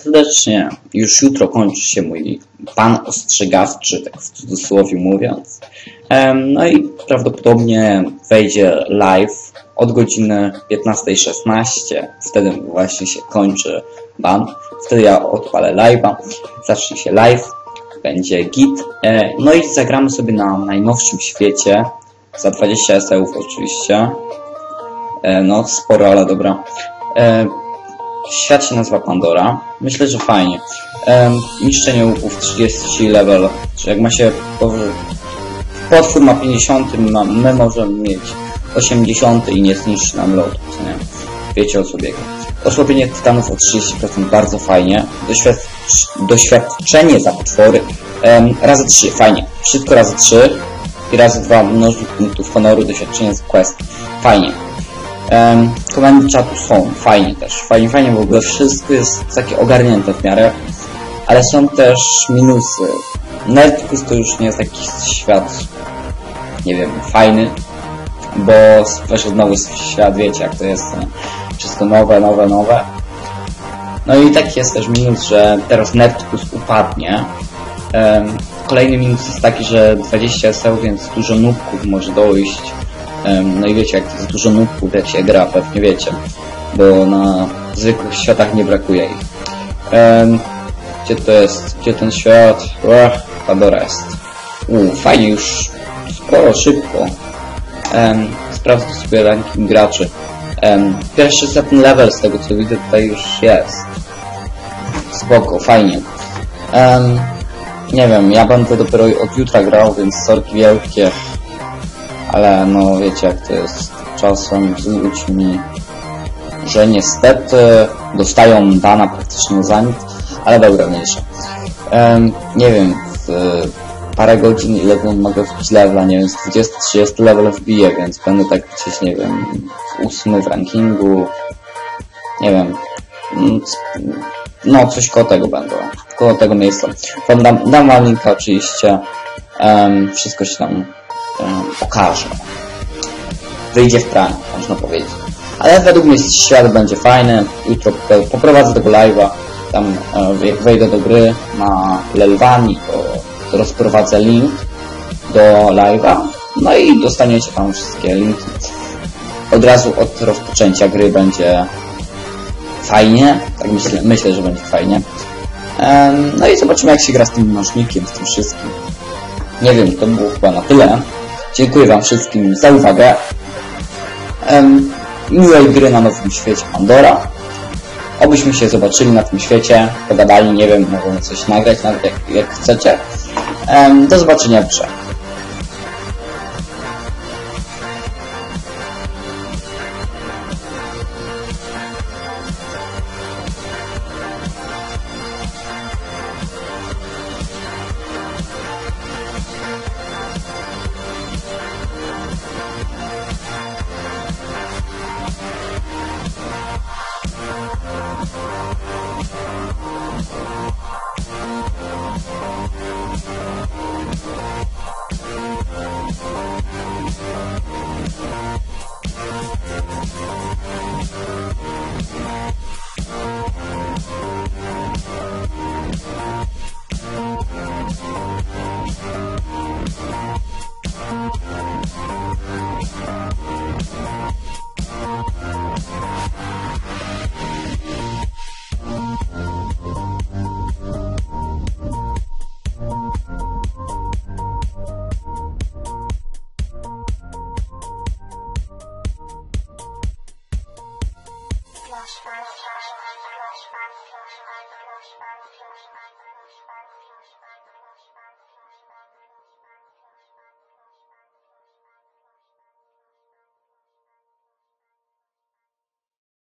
serdecznie. Już jutro kończy się mój pan ostrzegawczy, tak w cudzysłowie mówiąc. No i prawdopodobnie wejdzie live od godziny 15.16. Wtedy właśnie się kończy ban. Wtedy ja odpalę live'a. Zacznie się live. Będzie git. E, No i zagramy sobie na najnowszym świecie. Za 20 SEów oczywiście. E, No sporo, ale dobra. Świat się nazywa Pandora. Myślę, że fajnie. Um, niszczenie łupów 30 level. Czy jak ma się. Potwór ma 50, ma, my możemy mieć 80 i nie zniszczy nam lotu, nie? Wiecie o co biega. Osłabienie tytanów o 30% bardzo fajnie. Doświadcz doświadczenie za potwory um, razy 3, fajnie. Wszystko razy 3 i razy 2 mnożnik punktów honoru, doświadczenie z quest. Fajnie. Komendy czatu są, fajnie też, fajnie, fajnie w ogóle, wszystko jest takie ogarnięte w miarę, ale są też minusy. Nerdicus to już nie jest taki świat, nie wiem, fajny, bo weszł znowu świat, wiecie jak to jest, wszystko nowe, nowe, nowe. No i taki jest też minus, że teraz Nerdicus upadnie. Kolejny minus jest taki, że 20 SEO, więc dużo nubków może dojść. No i wiecie, jak to jest dużo nubków, jak się gra, pewnie wiecie, bo na zwykłych światach nie brakuje ich. Gdzie to jest? Gdzie ten świat? Ach, Pandora jest. U, fajnie już, sporo, szybko. Um, sprawdzę sobie ranking graczy. Um, pierwszy setny level z tego co widzę tutaj już jest. Spoko, fajnie. Um, nie wiem, ja będę dopiero od jutra grał, więc sorki wielkie ale no wiecie jak to jest czasem z ludźmi, że niestety dostają bana praktycznie za nic, ale dobra, mniejsza. Um, nie wiem, w parę godzin ile mogę wbić levela, nie wiem, z 20-30 level wbiję, więc będę tak gdzieś, nie wiem, w ósmy w rankingu, nie wiem, no coś koło tego będę, koło tego miejsca. Dam, dam wam linka oczywiście, um, wszystko się tam pokażę. Wyjdzie w praniu, można powiedzieć. Ale według mnie świat będzie fajny. Jutro poprowadzę tego live'a. Tam jak wejdę do gry na Lelwani, to rozprowadzę link do live'a. No i dostaniecie tam wszystkie linki. Od razu od rozpoczęcia gry będzie fajnie. Tak myślę, myślę że będzie fajnie. No i zobaczymy jak się gra z tym mnożnikiem, z tym wszystkim. Nie wiem, to było chyba na tyle. Dziękuję Wam wszystkim za uwagę. Um, miłej gry na nowym świecie Pandora. Obyśmy się zobaczyli na tym świecie, pogadali, nie wiem, możemy coś nagrać, nawet jak, jak chcecie. Do zobaczenia w grze. Bye.